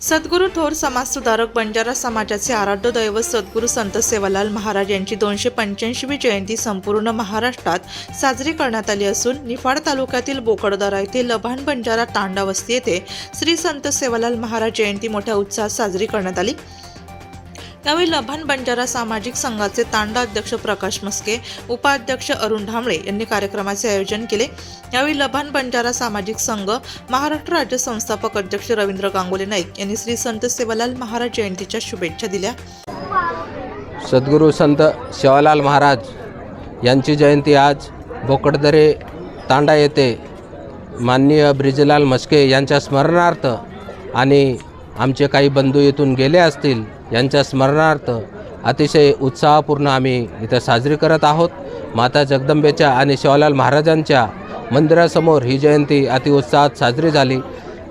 सद्गुरू थोर समाजसुधारक बंजारा समाजाचे आराध्य दैवत सद्गुरू संत सेवालाल महाराज यांची दोनशे पंच्याऐंशीवी जयंती संपूर्ण महाराष्ट्रात साजरी करण्यात आली असून निफाड तालुक्यातील बोकडदरा येथे लभाण बंजारा तांडावस्ती येथे श्री संत सेवालाल महाराज जयंती मोठ्या उत्साहात साजरी करण्यात आली. त्यावेळी लभान बंजारा सामाजिक संघाचे तांडा अध्यक्ष प्रकाश मस्के उपाध्यक्ष अरुण ढामळे यांनी कार्यक्रमाचे आयोजन केले. यावेळी लभान बंजारा सामाजिक संघ महाराष्ट्र राज्य संस्थापक अध्यक्ष रवींद्र गांगुले नाईक यांनी श्री संत सेवालाल महाराज जयंतीच्या शुभेच्छा दिल्या. सद्गुरू संत शिवालाल महाराज यांची जयंती आज बोकडदरे तांडा येथे माननीय ब्रिजलाल मस्के यांच्या स्मरणार्थ आणि आमचे काही बंधू इथून गेले असतील यांच्या स्मरणार्थ अतिशय उत्साहपूर्ण आम्ही इथं साजरी करत आहोत. माता जगदंबेच्या आणि शिवालाल महाराजांच्या मंदिरासमोर ही जयंती अतिउत्साहात साजरी झाली.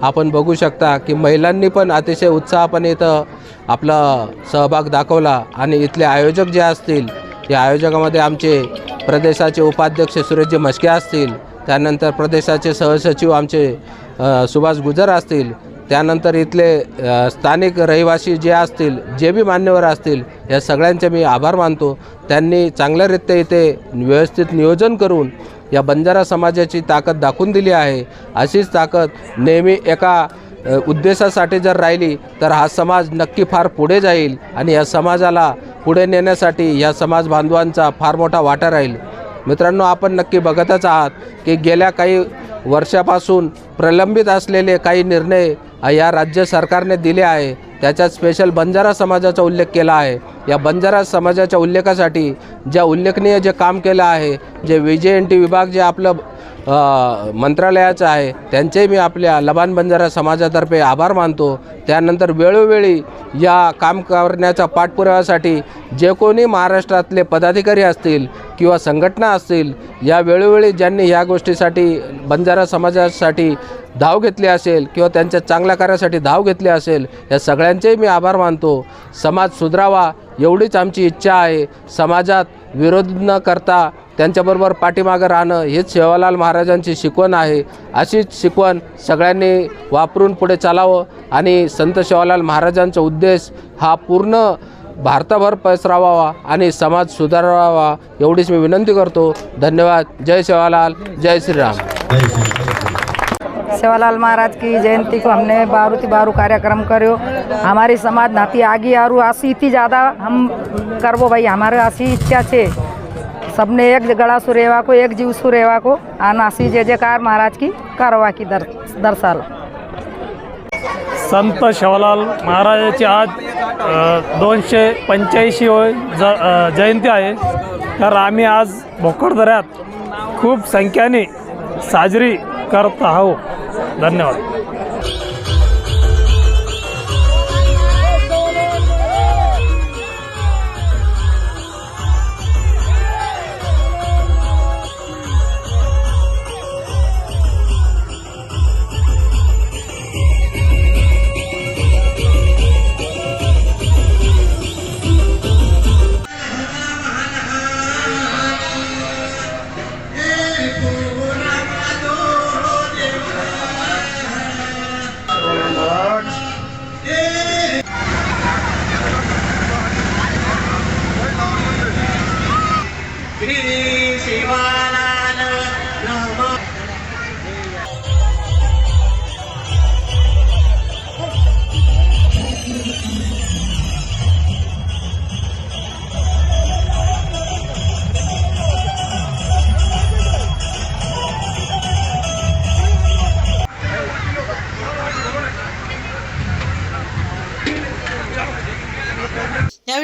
आपण बघू शकता की महिलांनी पण अतिशय उत्साहपणे इथं आपला सहभाग दाखवला आणि इथले आयोजक जे असतील या आयोजकामध्ये आमचे प्रदेशाचे उपाध्यक्ष सुरेशजी मस्के असतील त्यानंतर प्रदेशाचे सहसचिव आमचे सुभाष गुजर असतील त्यानंतर इथले स्थानिक रहिवासी जे असतील जे बी मान्यवर असतील या सगळ्यांचे मी आभार मानतो. त्यांनी चांगल्यारीत्या इथे व्यवस्थित नियोजन करून या बंजारा समाजाची ताकद दाखवून दिली आहे. अशीच ताकद नेहमी एका उद्देशासाठी जर राहिली तर हा समाज नक्की फार पुढे जाईल आणि या समाजाला पुढे नेण्यासाठी या समाज बांधवांचा फार मोठा वाटा राहील. मित्रांनो आपण नक्की बघतच आहात की गेल्या काही वर्षापासून प्रलंबित असलेले काही निर्णय या राज्य सरकारने दिले आहे. त्याच्यात स्पेशल बंजारा समाजाचा उल्लेख केला आहे. या बंजारा समाजाच्या उल्लेखासाठी ज्या उल्लेखनीय जे काम केलं आहे जे विजय जे एन टी विभाग जे आपलं मंत्रालयाचं आहे. त्यांचेही मी आपल्या लबान बंजारा समाजातर्फे आभार मानतो. त्यानंतर वेळोवेळी या काम करण्याच्या पाठपुराव्यासाठी जे कोणी महाराष्ट्रातले पदाधिकारी असतील किंवा संघटना असतील या वेळोवेळी ज्यांनी ह्या गोष्टीसाठी बंजारा समाजासाठी धाव घेतली असेल किंवा त्यांच्या चांगल्या कार्यासाठी धाव घेतली असेल या सगळ्यांचेही मी आभार मानतो. समाज सुधरावा एवढीच आमची इच्छा आहे. समाजात विरोध न करता त्यांच्याबरोबर पाठीमागं राहणं हेच शेवालाल महाराजांची शिकवण आहे. अशीच शिकवण सगळ्यांनी वापरून पुढे चालावं आणि संत शेवालाल महाराजांचा उद्देश हा पूर्ण भारताभर पसरावावा आणि समाज सुधारावा एवढीच मी विनंती करतो. धन्यवाद. जय सेवालाल जय श्रीराम. सेवालाल महाराज की जयंती को हमने बारूती बारू कार्यक्रम करो। हमारी समाज नाती आगे आरू। आसी इतनी ज़्यादा हम करबो भाई। हमारे आसी इच्छा छे। सबने एक गड़ा सुरेवा को एक जीव सुरेवा को आनासी जय जयकार महाराज की करवा की दर दरसाल संत शिवलाल महाराजाची आज दोनशे पंच्याऐंशी होय ज जयंती आहे. तर आम्ही आज भोकरदऱ्यात खूप संख्येने साजरी करत आहोत. धन्यवाद. शिवा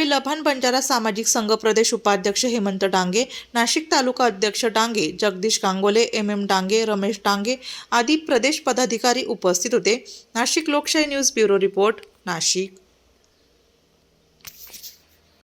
यावेळी लभान बंजारा सामाजिक संघ प्रदेश उपाध्यक्ष हेमंत डांगे नाशिक तालुका अध्यक्ष डांगे जगदीश गांगोले एम एम डांगे रमेश डांगे आदी प्रदेश पदाधिकारी उपस्थित होते. नाशिक लोकशाही न्यूज ब्युरो रिपोर्ट नाशिक.